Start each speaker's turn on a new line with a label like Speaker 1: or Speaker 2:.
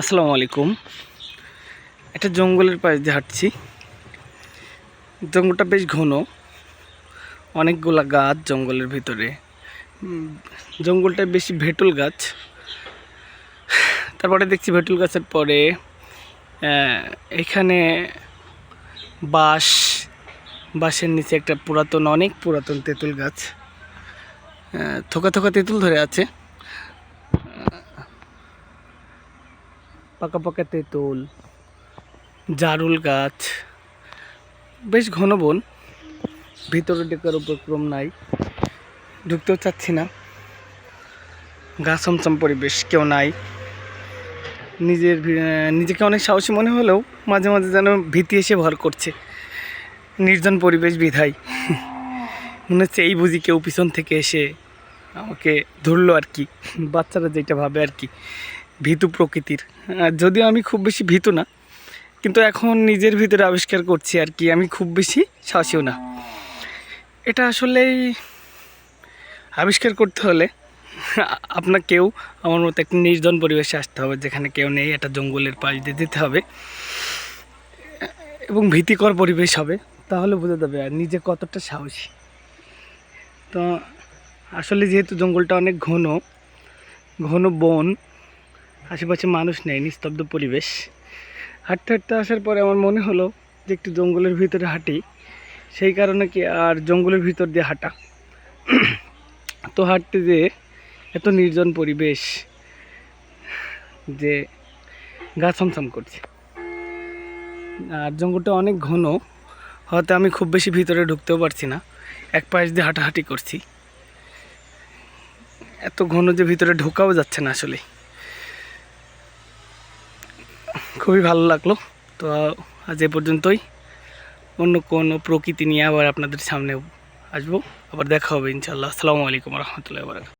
Speaker 1: আসসালামু আলাইকুম। একটা জঙ্গলের পাশ দিয়ে হাঁটছি। জঙ্গলটা বেশ ঘন। অনেকগুলা গাছ জঙ্গলের ভিতরে। উম, জঙ্গলটায় বেশি ভেটুল গাছ। তারপরে দেখছি ভেটুল গাছের পরে এখানে বাঁশ বাঁশের নিচে একটা পুরাতন অনেক পুরাতন তেঁতুল গাছ। থোকা থোকা তেঁতুল ধরে আছে। পাকা পাকা তেঁতুল, জারুল গাছ, বেশ ঘন বন। ভিতরে ডেকার উপক্রম নাই, ঢুকতেও চাচ্ছি না। গা ছমছম পরিবেশ, কেউ নাই। নিজের নিজেকে অনেক সাহসী মনে হলেও মাঝে মাঝে যেন ভীতি এসে ভর করছে। নির্জন পরিবেশ বিধায় মনে হচ্ছে এই বুঝি কেউ পিছন থেকে এসে আমাকে ধরলো আর কি। বাচ্চারা যেটা ভাবে আর কি। ভীতু প্রকৃতির। যদিও আমি খুব বেশি ভীতু না, কিন্তু এখন নিজের ভিতরে আবিষ্কার করছি আর কি, আমি খুব বেশি সাহসীও না। এটা আসলেই আবিষ্কার করতে হলে আপনার কেউ আমার মতো একটা নির্জন পরিবেশে আসতে হবে, যেখানে কেউ নেই, একটা জঙ্গলের পাশ দিয়ে যেতে হবে, এবং ভীতিকর পরিবেশ হবে, তাহলে বোঝা যাবে আর নিজে কতটা সাহসী। তো আসলে যেহেতু জঙ্গলটা অনেক ঘন ঘন বন আশেপাশে মানুষ নেই, নিস্তব্ধ পরিবেশ। হাঁটতে হাঁটতে আসার পরে আমার মনে হলো যে একটু জঙ্গলের ভিতরে হাঁটি, সেই কারণে কি আর জঙ্গলের ভিতর দিয়ে হাঁটা। তো হাঁটতে যে এত নির্জন পরিবেশ যে গা ছমছম করছে। আর জঙ্গলটা অনেক ঘন, হয়তো আমি খুব বেশি ভিতরে ঢুকতেও পারছি না, এক পাশ দিয়ে হাঁটাহাঁটি করছি। এত ঘন যে ভিতরে ঢোকাও যাচ্ছে না আসলে খুবই ভালো লাগল। তো আজ এ পর্যন্তই। অন্য কোনো প্রকৃতি নিয়ে আবার আপনাদের সামনে আসব। আবার দেখা হবে ইনশাল্লাহ আসসালামু আলাইকুম রহমতুল্লাহ বারকাত